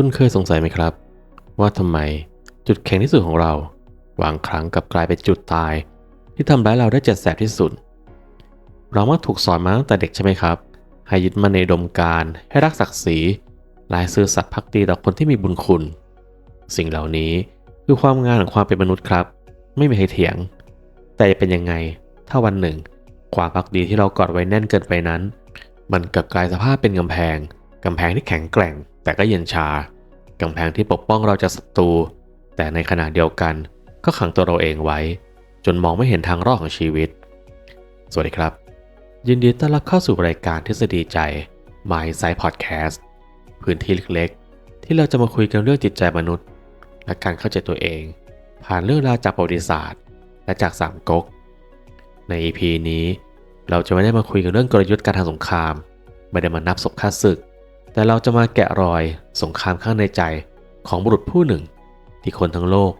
คุณเคยสงสัยไหมครับ ว่าทำไมจุดแข็งที่สุดของเราบางครั้งกับกลายเป็นจุดตาย ที่ทำร้ายเราได้เจ็บแสบที่สุด เรามักถูกสอนมาตั้งแต่เด็กใช่ไหมครับ ให้ยึดมั่นในดมการให้รักศักดิ์ศรีลายซื่อสัตย์พักดีต่อคนที่มีบุญคุณ สิ่งเหล่านี้คือความงานของความเป็นมนุษย์ครับ ไม่มีใครเถียง แต่จะเป็นยังไง ถ้าวันหนึ่ง ความพักดีที่เรากอดไว้แน่นเกินไปนั้น มันกลับกลายสภาพเป็นกำแพงกำแพงที่แข็งแกร่ง แต่ก็เย็นชากำแพงที่ปกป้องเราจากศัตรู แต่ในขณะเดียวกันก็ขังตัวเราเองไว้ จนมองไม่เห็นทางรอดของชีวิต สวัสดีครับ ยินดีต้อนรับเข้าสู่รายการทฤษฎีใจ My Side Podcast พื้นที่เล็กๆ ที่เราจะมาคุยกันเรื่องจิตใจมนุษย์ และการเข้าใจตัวเอง ผ่านเรื่องราวจากประวัติศาสตร์ และจากสามก๊กใน EP นี้ เราจะไม่ได้มาคุยกันเรื่องกลยุทธ์การทำสงคราม ไม่ได้มานับศพฆ่าศึก แต่เราจะมาแกะรอยสงครามข้างในใจของบุรุษผู้หนึ่ง ที่คนทั้งโลก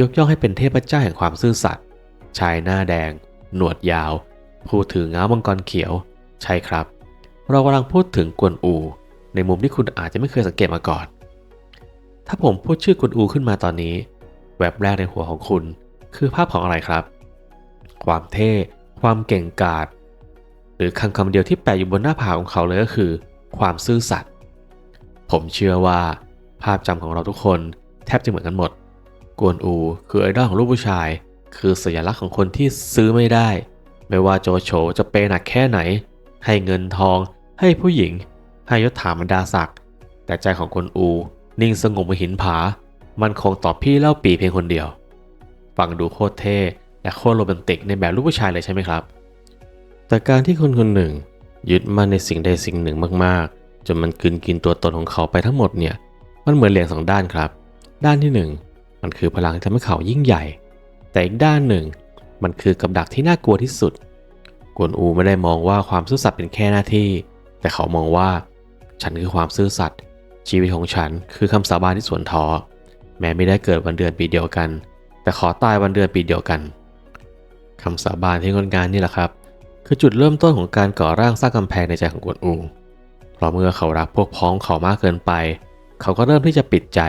ยกย่องให้เป็นเทพเจ้าแห่งความซื่อสัตย์ชายหน้าแดง หนวดยาว ผู้ถือง้ามังกรเขียว ใช่ครับ เรากำลังพูดถึงกวนอู ในมุมที่คุณอาจจะไม่เคยสังเกตมาก่อน ถ้าผมพูดชื่อกวนอูขึ้นมาตอนนี้ แวบแรกในหัวของคุณ คือภาพของอะไรครับ ความเท่ ความเก่งกาจหรือคำคำเดียวที่แปะอยู่บนหน้าผากของเขาเลยก็คือ ความซื่อสัตย์ ผมเชื่อว่า ภาพจำของเราทุกคนแทบจะเหมือนกันหมด กวนอูคือไอดอลของลูกผู้ชาย คือสัญลักษณ์ของคนที่ซื้อไม่ได้ ไม่ว่าโจโฉจะเปย์หนักแค่ไหน ให้เงินทอง ให้ผู้หญิง ให้ยศถาบรรดาศักดิ์แต่ใจของกวนอู นิ่งสงบเหมือนหินผา มันคงต่อพี่เล่าปีเพียงคนเดียว ฟังดูโคตรเท่และโคตรโรแมนติกในแบบลูกผู้ชายเลยใช่ไหมครับ แต่การที่คนคนหนึ่ง ยึดมั่นในสิ่งใดสิ่งหนึ่งมากๆ จนมันกินกินตัวตนของเขาไปทั้งหมดเนี่ยมันเหมือนเหรียญสองด้านครับ ด้านที่หนึ่งมันคือพลังที่ทำให้เขายิ่งใหญ่ แต่อีกด้านหนึ่ง มันคือกับดักที่น่ากลัวที่สุด กวนอูไม่ได้มองว่าความซื่อสัตย์เป็นแค่หน้าที่ แต่เขามองว่า ฉันคือความซื่อสัตย์ชีวิตของฉันคือคำสาบานที่สวนท้อแม้ไม่ได้เกิดวันเดือนปีเดียวกัน แต่ขอตายวันเดือนปีเดียวกันคำสาบานที่งดงามนี่แหละครับ คือจุดเริ่มต้นของการก่อร่างสร้างกำแพงในใจของกวนอู ราะเมื่อเขารักพวกพ้องเขามากเกินไป เขาก็เริ่มที่จะปิดใจ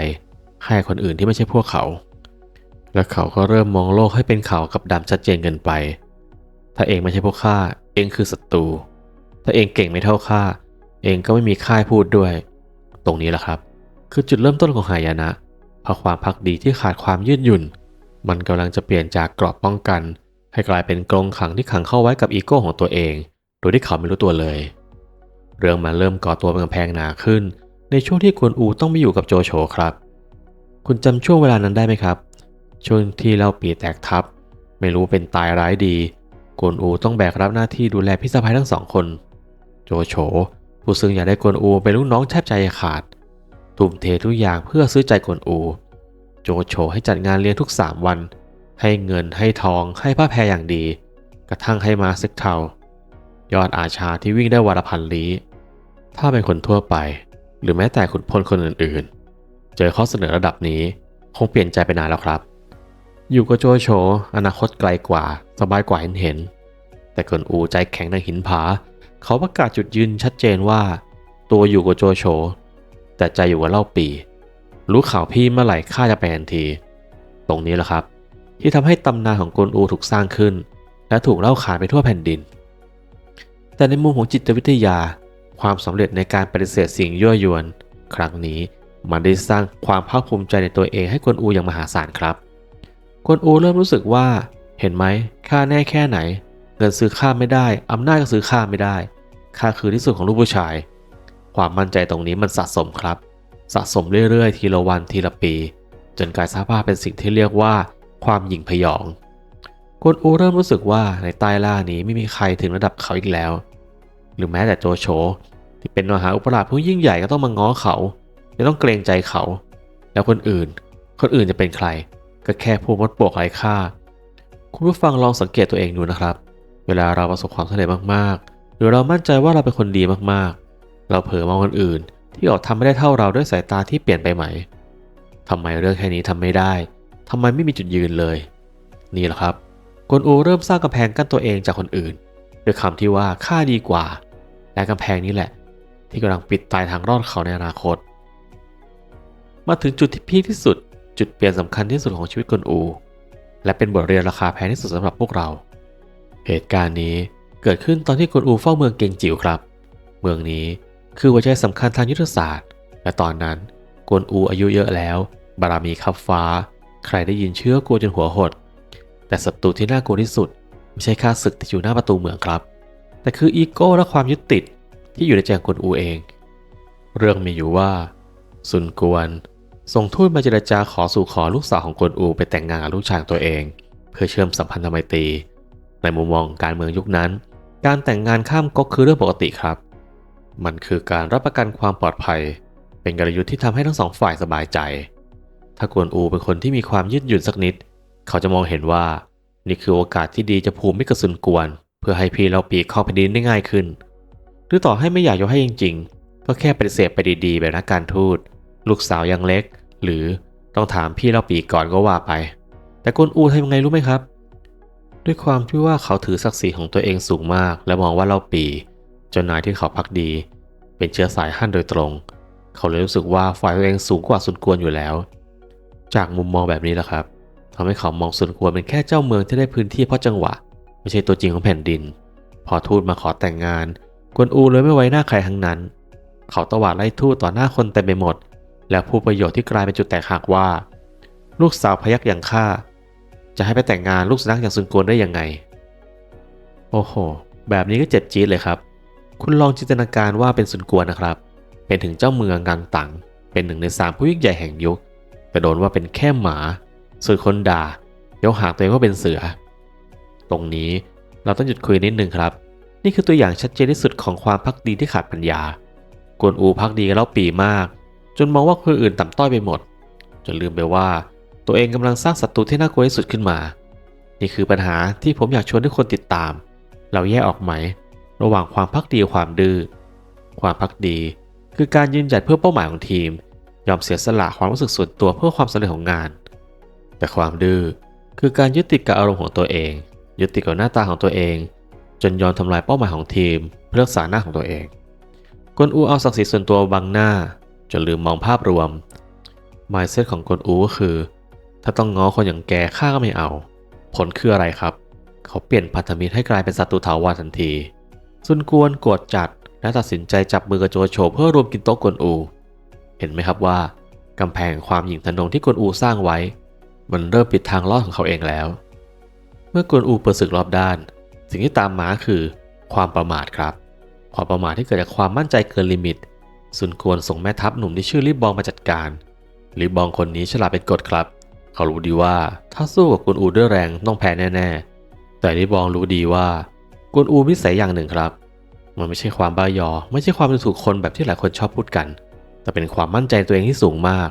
ให้คนอื่นที่ไม่ใช่พวกเขา และเขาก็เริ่มมองโลกให้เป็นขาวกับดำชัดเจนเกินไป ถ้าเองไม่ใช่พวกข้า เองคือศัตรู ถ้าเองเก่งไม่เท่าข้า เองก็ไม่มีค่ายพูดด้วย ตรงนี้แหละครับ คือจุดเริ่มต้นของหายนะ เพราะความพักดีที่ขาดความยืดหยุ่น มันกำลังจะเปลี่ยนจากกราะป้องกัน ให้กลายเป็นกรงขังที่ขังเข้าไว้กับอีโก้ของตัวเอง โดยที่เขาไม่รู้ตัวเลย เรื่องมันเริ่มก่อตัวเป็นกำแพงหนาขึ้น ในช่วงที่กวนอูต้องไปอยู่กับโจโฉครับ คุณจำช่วงเวลานั้นได้ไหมครับ ช่วงที่เล่าปีแตกทับ ไม่รู้เป็นตายร้ายดีกวนอูต้องแบกรับหน้าที่ดูแลพี่สะพ้ายทั้งสองคน โจโฉผู้ซึ่งอยากได้กวนอูเป็นลูกน้องแทบใจขาด ทุ่มเททุกอย่างเพื่อซื้อใจกวนอู โจโฉให้จัดงานเลี้ยงทุก 3 วัน ให้เงินให้ทองให้ผ้าแพรอย่างดี กระทั่งให้มาซึกเทา ยอดอาชาที่วิ่งได้วันละพันลี้ ถ้าเป็นคนทั่วไป หรือแม้แต่ขุนพลคนอื่นๆ เจอข้อเสนอระดับนี้คงเปลี่ยนใจไปนานแล้วครับ อยู่กับโจโฉอนาคตไกลกว่า สบายกว่าเห็นเห็น แต่กวนอูใจแข็งดังหินผา เขาประกาศจุดยืนชัดเจนว่า ตัวอยู่กับโจโฉแต่ใจอยู่กับเล่าปี รู้ข่าวพี่เมื่อไหร่ข้าจะไปทันที ตรงนี้แหละครับ ที่ทำให้ตำนานของกวนอูถูกสร้างขึ้น และถูกเล่าขานไปทั่วแผ่นดิน แต่ในมุมของจิตวิทยา ความสำเร็จในการปฏิเสธสิ่งยั่วยวน ครั้งนี้มันได้สร้างความภาคภูมิใจในตัวเองให้กวนอูอย่างมหาศาลครับกวนอูเริ่มรู้สึกว่า เห็นไหมข้าแน่แค่ไหน เงินซื้อข้าไม่ได้อำนาจก็ซื้อข้าไม่ได้ข้าคือที่สุดของลูกผู้ชาย ความมั่นใจตรงนี้มันสะสมครับ สะสมเรื่อยๆ ทีละวันทีละปี จนกลายสภาพเป็นสิ่งที่เรียกว่า ความหยิ่งพยอง กวนอูเริ่มรู้สึกว่าในใต้ล่านี้ไม่มีใครถึงระดับเขาอีกแล้ว หรือแม้แต่โจโฉที่เป็นมหาอุปราชผู้ยิ่งใหญ่ก็ต้องมาง้อเขาจะต้องเกรงใจเขา แล้วคนอื่น คนอื่นจะเป็นใคร ก็แค่ผู้มดปลวกไร้ค่า คุณผู้ฟังลองสังเกตตัวเองดูนะครับ เวลาเราประสบความสำเร็จมากๆ หรือเรามั่นใจว่าเราเป็นคนดีมากๆ เราเผลอมองคนอื่น ที่ออกทำไม่ได้เท่าเราด้วยสายตาที่เปลี่ยนไปไหมทำไมเรื่องแค่นี้ทำไม่ได้ทำไมไม่มีจุดยืนเลย นี่แหละครับ กวนอูเริ่มสร้างกำแพงกั้นตัวเองจากคนอื่นด้วยคำที่ว่าข้าดีกว่า และกำแพงนี้แหละ ที่กำลังปิดตายทางรอดเขาในอนาคต มาถึงจุดที่พีคที่สุด จุดเปลี่ยนสำคัญที่สุดของชีวิตกวนอู และเป็นบทเรียนราคาแพงที่สุดสำหรับพวกเรา เหตุการณ์นี้เกิดขึ้นตอนที่กวนอูเฝ้าเมืองเกงจิ๋วครับ เมืองนี้คือหัวใจสำคัญทางยุทธศาสตร์ และตอนนั้นกวนอูอายุเยอะแล้ว บารมีขับฟ้า ใครได้ยินเชื่อกลัวจนหัวหด แต่ศัตรูที่น่ากลัวที่สุด ไม่ใช่ข้าศึกที่อยู่หน้าประตูเมืองครับ แต่คืออีโก้และความยึดติดที่อยู่ในใจของกวนอูเอง เรื่องมีอยู่ว่า ซุนกวน ส่งทูตมาเจรจาขอสู่ขอลูกสาวของกวนอูไปแต่งงานกับลูกชายของตัวเอง เพื่อเชื่อมสัมพันธไมตรี ในมุมมองการเมืองยุคนั้น การแต่งงานข้ามก๊กคือเรื่องปกติครับ มันคือการรับประกันความปลอดภัย เป็นกลยุทธ์ที่ทำให้ทั้งสองฝ่ายสบายใจ ถ้ากวนอูเป็นคนที่มีความยืดหยุ่นสักนิด เขาจะมองเห็นว่า นี่คือโอกาสที่ดีจะภูมิให้กับซุนกวน เพื่อให้พี่เราปีกเข้าแผ่นดินได้ง่ายขึ้น หรือต่อให้ไม่อยากยกให้จริง ๆ ก็แค่ปฏิเสธไปดีๆ แบบนักการทูตลูกสาวยังเล็ก หรือต้องถามพี่เราปีกก่อนก็ว่าไป แต่กวนอูทำยังไงรู้ไหมครับ ด้วยความที่ว่าเขาถือศักดิ์ศรีของตัวเองสูงมาก และมองว่าเล่าปีเจ้านายที่เขาพักดี เป็นเชื้อสายฮั่นโดยตรง เขาเลยรู้สึกว่าฝ่ายตัวเองสูงกว่าซุนกวนอยู่แล้ว จากมุมมองแบบนี้แหละครับ ทำให้เขามองซุนกวนเป็นแค่เจ้าเมืองที่ได้พื้นที่เพราะจังหวะ ไม่ใช่ตัวจริงของแผ่นดิน พอทูตมาขอแต่งงาน กวนอูเลยไม่ไว้หน้าใครทั้งนั้น เขาตวาดไล่ทูตต่อหน้าคนเต็มไปหมด และพูดประโยชน์ที่กลายเป็นจุดแตกหักว่า ลูกสาวพยักอย่างข้าจะให้ไปแต่งงานลูกสุนัขอย่างซุนกวนได้ยังไง โอ้โห แบบนี้ก็เจ็บจี๊ดเลยครับ คุณลองจินตนาการว่าเป็นซุนกวนนะครับ เป็นถึงเจ้าเมืองงังตัง เป็นหนึ่งในสามผู้ยิ่งใหญ่แห่งยุค แต่โดนว่าเป็นแค่หมา ส่วนคนด่ายกหางตัวเองว่าเป็นเสือ ตรงนี้เราต้องหยุดคุยนิดนึงครับ นี่คือตัวอย่างชัดเจนที่สุดของความพักดีที่ขาดปัญญากวนอูพักดีกับเล่าปีมาก จนมองว่าคนอื่นต่ำต้อยไปหมด จนลืมไปว่า ตัวเองกำลังสร้างศัตรูที่น่ากลัวที่สุดขึ้นมา นี่คือปัญหาที่ผมอยากชวนทุกคนติดตาม เราแยกออกไหม ระหว่างความพักดีกับความดื้อความพักดี คือการยืนหยัดเพื่อเป้าหมายของทีม ยอมเสียสละความรู้สึกส่วนตัวเพื่อความสำเร็จของงาน แต่ความดื้อคือการยึดติดกับอารมณ์ของตัวเอง ยึดติดกับหน้าตาของตัวเอง จนยอมทำลายเป้าหมายของทีม เพื่อรักษาหน้าของตัวเองกวนอูเอาศักดิ์ศรีส่วนตัวบังหน้า จนลืมมองภาพรวม mindset ของกวนอูก็คือ ถ้าต้องง้อคนอย่างแกข้าก็ไม่เอา ผลคืออะไรครับ เขาเปลี่ยนพันธมิตรให้กลายเป็นศัตรูถาวรทันที ซุนกวนโกรธจัดและตัดสินใจจับมือกับโจโฉเพื่อรวมกินโต๊ะกวนอู เห็นไหมครับว่า กำแพงความหยิ่งทะนงที่กวนอูสร้างไว้ มันเริ่มปิดทางลอดของเขาเองแล้ว เมื่อกวนอูเปิดศึกรอบด้าน สิ่งที่ตามมาคือ ความประมาทครับ ความประมาทที่เกิดจากความมั่นใจเกินลิมิต ซุนกวนส่งแม่ทัพหนุ่มที่ชื่อลิบบองมาจัดการลิบบองคนนี้ฉลาดเป็นกฎครับ เขารู้ดีว่าถ้าสู้กับกวนอูด้วยแรงต้องแพ้แน่ๆ แต่ลิบบองรู้ดีว่ากวนอูมิสัยอย่างหนึ่งครับ มันไม่ใช่ความบ้ายอ ไม่ใช่ความดูถูกคนแบบที่หลายคนชอบพูดกัน แต่เป็นความมั่นใจตัวเองที่สูงมาก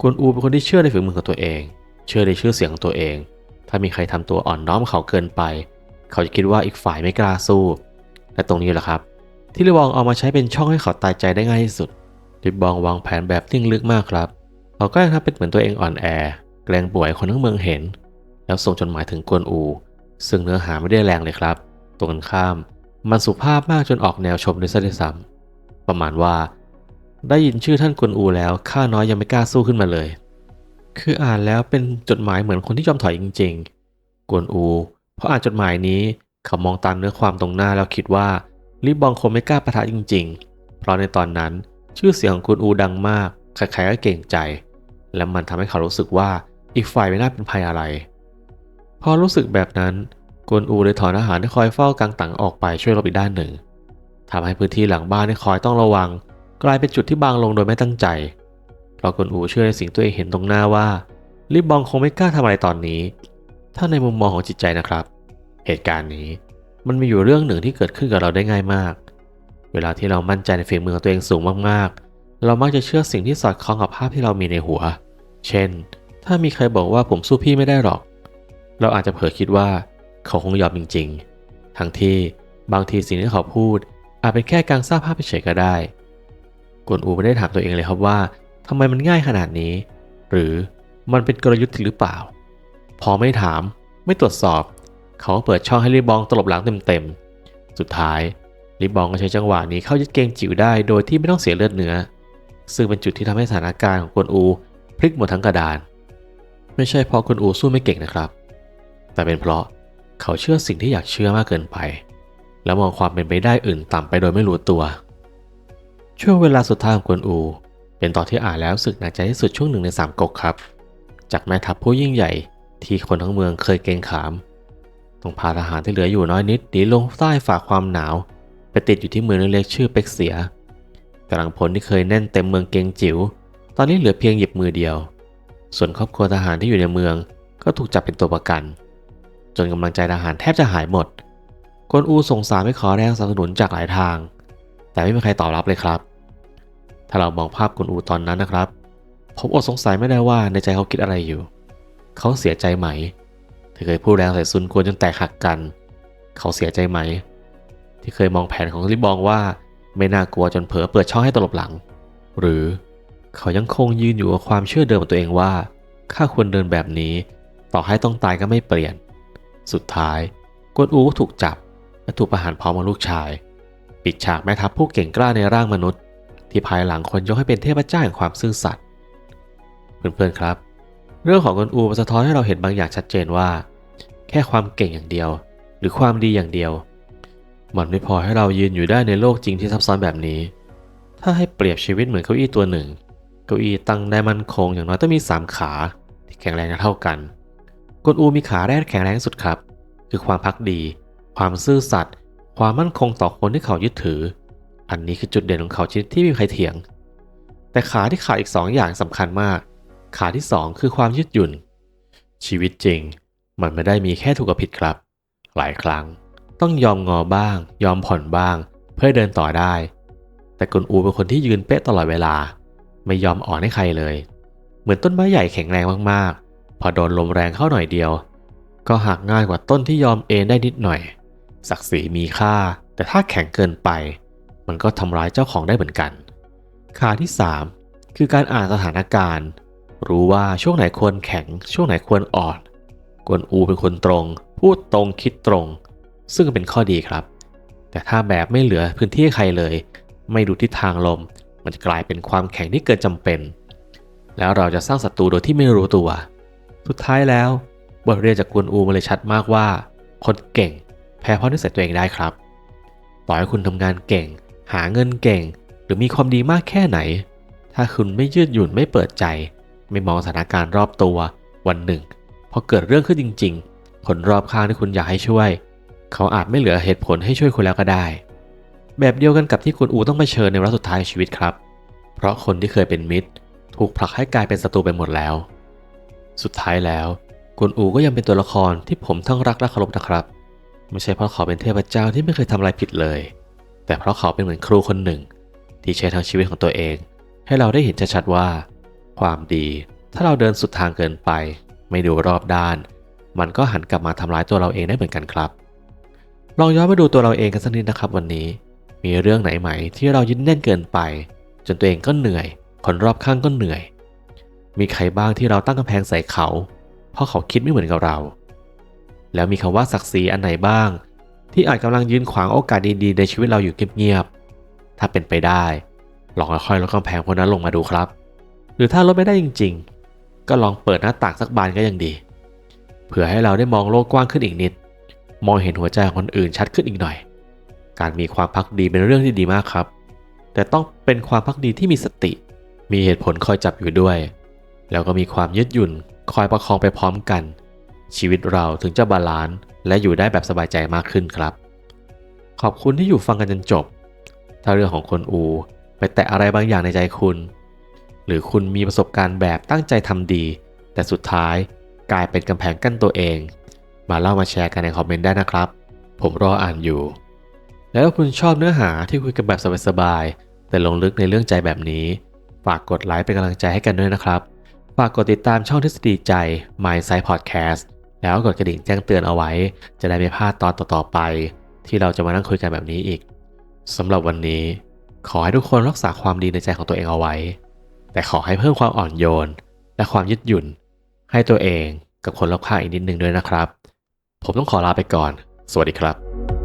กวนอูเป็นคนที่เชื่อในฝีมือของตัวเอง เชื่อในชื่อเสียงของตัวเอง ถ้ามีใครทำตัวอ่อนน้อมเขาเกินไป เขาจะคิดว่าอีกฝ่ายไม่กล้าสู้ และตรงนี้แหละครับ ที่ลิบองเอามาใช้เป็นช่องให้เขาตายใจได้ง่ายที่สุดลิบองวางแผนแบบนิ่งลึกมากครับ เขาก็ทำเป็นเหมือนตัวเองอ่อนแอ แกล้งป่วยคนทั้งเมืองเห็น แล้วส่งจดหมายถึงกวนอู ซึ่งเนื้อหาไม่ได้แรงเลยครับ ตรงกันข้าม มันสุภาพมากจนออกแนวชมด้วยซะด้วยซ้ำประมาณว่า ได้ยินชื่อท่านกวนอูแล้วข้าน้อยยังไม่กล้าสู้ขึ้นมาเลย คืออ่านแล้วเป็นจดหมายเหมือนคนที่ยอมถอยจริง ๆ กวนอู เพราะอ่านจดหมายนี้เขามองตามเนื้อความตรงหน้าแล้วคิดว่าลิบบองคงไม่กล้าประทะจริง ๆ เพราะในตอนนั้นชื่อเสียงของกวนอูดังมาก ใครๆก็เก่งใจ และมันทำให้เขารู้สึกว่าอีกฝ่ายไม่น่าเป็นภัยอะไร พอรู้สึกแบบนั้นกวนอูเลยถอนอาหารที่คอยเฝ้ากางตังออกไปช่วยรบอีกด้านหนึ่งทำให้พื้นที่หลังบ้านที่คอยต้องระวัง กลายเป็นจุดที่บางลงโดยไม่ตั้งใจ เพราะกวนอูเชื่อในสิ่งตัวเองเห็นตรงหน้าว่าลิบบองคงไม่กล้าทำอะไรตอนนี้ ถ้าในมุมมองของจิตใจนะครับ เหตุการณ์นี้มันมีอยู่เรื่องหนึ่งที่เกิดขึ้นกับเราได้ง่ายมาก เวลาที่เรามั่นใจในฝีมือของตัวเองสูงมากๆ เรามักจะเชื่อสิ่งที่สอดคล้องกับภาพที่เรามีในหัว เช่น ถ้ามีใครบอกว่าผมสู้พี่ไม่ได้หรอก เราอาจจะเผลอคิดว่า เขาคงยอมจริง ๆ ทั้งที่บางทีสิ่งที่เขาพูด อาจเป็นแค่การสร้างภาพเฉยก็ได้กวนอูไม่ได้ถามตัวเองเลยครับว่า ทำไมมันง่ายขนาดนี้ หรือมันเป็นกลยุทธ์หรือเปล่า พอไม่ถามไม่ตรวจสอบ เขาก็เปิดช่องให้ลิบองตลบหลังเต็มๆ สุดท้ายลิบองก็ใช้จังหวะนี้เข้ายึดเกงจิ๋วได้โดยที่ไม่ต้องเสียเลือดเนื้อ ซึ่งเป็นจุดที่ทำให้สถานการณ์ของกวนอูพลิกหมดทั้งกระดาน ไม่ใช่เพราะคุณอูสู้ไม่เก่งนะครับ แต่เป็นเพราะเขาเชื่อสิ่งที่อยากเชื่อมากเกินไป แล้วมองความเป็นไปได้อื่นต่ำไปโดยไม่รู้ตัว ช่วงเวลาสุดท้ายของกวนอู เป็นตอนที่อ่านแล้วสึกหนักใจที่สุดช่วงหนึ่งในสามก๊กครับ จากแม่ทัพผู้ยิ่งใหญ่ที่คนทั้งเมืองเคยเกรงขามต้องพาทหารที่เหลืออยู่น้อยนิดหนีลงใต้ฝ่าความหนาว ไปติดอยู่ที่เมืองเล็กๆชื่อเป็กเสียกำลังพลที่เคยแน่นเต็มเมืองเกงจิ๋วตอนนี้เหลือเพียงหยิบมือเดียว ส่วนครอบครัวทหารที่อยู่ในเมืองก็ถูกจับเป็นตัวประกัน จนกำลังใจทหารแทบจะหายหมดกวนอูส่งสารไปขอแรงสนับสนุนจากหลายทาง แต่ไม่มีใครตอบรับเลยครับ ถ้าเรามองภาพกวนอูตอนนั้นนะครับ ผมอดสงสัยไม่ได้ว่าในใจเขาคิดอะไรอยู่ เขาเสียใจไหมที่เคยพูดแรงใส่ซุนกวนจนแตกหักกัน เขาเสียใจไหม ที่เคยมองแผนของลิบองว่าไม่น่ากลัวจนเผลอเปิดช่องให้ตลบหลัง หรือเขายังคงยืนอยู่กับความเชื่อเดิมของตัวเองว่าข้าควรเดินแบบนี้ ต่อให้ต้องตายก็ไม่เปลี่ยน สุดท้ายกวนอูถูกจับและถูกประหารพร้อมกับลูกชาย ปิดฉากแม่ทัพผู้เก่งกล้าในร่างมนุษย์ ที่ภายหลังคนยกให้เป็นเทพเจ้าแห่งความซื่อสัตย์เพื่อนๆครับ เรื่องของกวนอูสะท้อนให้เราเห็นบางอย่างชัดเจนว่า แค่ความเก่งอย่างเดียว หรือความดีอย่างเดียว มันไม่พอให้เรายืนอยู่ได้ในโลกจริงที่ซับซ้อนแบบนี้ ถ้าให้เปรียบชีวิตเหมือนเก้าอี้ตัวหนึ่ง เก้าอี้ตั้งได้มั่นคงอย่างน้อยต้องมี 3 ขาที่แข็งแรงเท่ากันกวนอูมีขาแรกแข็งแรงสุดครับ คือความพักดี ความซื่อสัตย์ความมั่นคงต่อคนที่เขายึดถือ อันนี้คือจุดเด่นของเขาชนิดที่ไม่มีใครเถียง แต่ขาที่ขาดอีก 2 อย่างสำคัญมาก ขาที่ 2 คือความยืดหยุ่น ชีวิตจริง มันไม่ได้มีแค่ถูกกับผิดครับ หลายครั้ง ต้องยอมงอบ้าง ยอมผ่อนบ้าง เพื่อเดินต่อได้ แต่กุนอูเป็นคนที่ยืนเป๊ะตลอดเวลา ไม่ยอมอ่อนให้ใครเลย เหมือนต้นไม้ใหญ่แข็งแรงมากๆ พอโดนลมแรงเข้าหน่อยเดียว ก็หักง่ายกว่าต้นที่ยอมเอ็นได้นิดหน่อยศักดิ์ศรีมีค่า แต่ถ้าแข็งเกินไป มันก็ทำร้ายเจ้าของได้เหมือนกัน ขาที่ 3 คือการอ่านสถานการณ์ รู้ว่าช่วงไหนควรแข็ง ช่วงไหนควรอ่อน กวนอูเป็นคนตรง พูดตรงคิดตรง ซึ่งเป็นข้อดีครับ แต่ถ้าแบบไม่เหลือพื้นที่ใครเลย ไม่ดูทิศทางลม มันจะกลายเป็นความแข็งที่เกินจำเป็น แล้วเราจะสร้างศัตรูโดยที่ไม่รู้ตัว สุดท้ายแล้ว บทเรียนจากกวนอูมาเลยชัดมากว่าคนเก่ง แพ้เพราะนิสัยตัวเองได้ครับ ต่อให้คุณทำงานเก่ง หาเงินเก่ง หรือมีความดีมากแค่ไหน ถ้าคุณไม่ยืดหยุ่นไม่เปิดใจ ไม่มองสถานการณ์รอบตัว วันหนึ่งพอเกิดเรื่องขึ้นจริง ๆ คนรอบข้างที่คุณอยากให้ช่วย เขาอาจไม่เหลือเหตุผลให้ช่วยคุณแล้วก็ได้ แบบเดียวกันกับที่คุณอูต้องเผชิญในวาระสุดท้ายชีวิตครับ เพราะคนที่เคยเป็นมิตร ถูกผลักให้กลายเป็นศัตรูไปหมดแล้ว สุดท้ายแล้วคุณอูก็ยังเป็นตัวละครที่ผมทั้งรักและเคารพนะครับ ไม่ใช่เพราะเขาเป็นเทพเจ้าที่ไม่เคยทำอะไรผิดเลย แต่เพราะเขาเป็นเหมือนครูคนหนึ่ง ที่ใช้ทางชีวิตของตัวเอง ให้เราได้เห็นชัดๆว่า ความดีถ้าเราเดินสุดทางเกินไป ไม่ดูรอบด้าน มันก็หันกลับมาทำร้ายตัวเราเองได้เหมือนกันครับ ลองย้อนมาดูตัวเราเองกันสักนิดนะครับวันนี้ มีเรื่องไหนไหมที่เรายึดแน่นเกินไป จนตัวเองก็เหนื่อย คนรอบข้างก็เหนื่อย มีใครบ้างที่เราตั้งกำแพงใส่เขา เพราะเขาคิดไม่เหมือนกับเรา แล้วมีคำว่าศักดิ์ศรีอันไหนบ้าง ที่อาจกำลังยืนขวางโอกาสดีๆ ในชีวิตเราอยู่เงียบๆ ถ้าเป็นไปได้ ลองค่อยๆลดกำแพงพวกนั้นลงมาดูครับ หรือถ้าลดไม่ได้จริง ๆ ก็ลองเปิดหน้าต่างสักบานก็ยังดี เผื่อให้เราได้มองโลกกว้างขึ้นอีกนิด มองเห็นหัวใจของคนอื่นชัดขึ้นอีกหน่อย การมีความพักดีเป็นเรื่องที่ดีมากครับ แต่ต้องเป็นความพักดีที่มีสติ มีเหตุผลคอยจับอยู่ด้วย แล้วก็มีความยืดหยุ่นคอยประคองไปพร้อมกัน ชีวิตเราถึงจะบาลานซ์และอยู่ได้แบบสบายใจมากขึ้นครับ ขอบคุณที่อยู่ฟังกันจนจบ ถ้าเรื่องของคนอู ไปแตะอะไรบางอย่างในใจคุณ หรือคุณมีประสบการณ์แบบตั้งใจทำดี แต่สุดท้ายกลายเป็นกำแพงกั้นตัวเอง มาเล่ามาแชร์กันในคอมเมนต์ได้นะครับ ผมรออ่านอยู่ แล้วถ้าคุณชอบเนื้อหาที่คุยกันแบบสบายๆแต่ลงลึกในเรื่องใจแบบนี้ ฝากกดไลค์เป็นกำลังใจให้กันด้วยนะครับ ฝากกดติดตามช่องทฤษฎีใจ My Side Podcast แล้วกดกระดิ่งแจ้งเตือนเอาไว้ จะได้ไม่พลาดตอนต่อๆไป ที่เราจะมานั่งคุยกันแบบนี้อีกสำหรับวันนี้ ขอให้ทุกคนรักษาความดีในใจของตัวเองเอาไว้ แต่ขอให้เพิ่มความอ่อนโยน และความยืดหยุ่น ให้ตัวเองกับคนรอบข้างอีกนิดนึงด้วยนะครับ ผมต้องขอลาไปก่อน สวัสดีครับ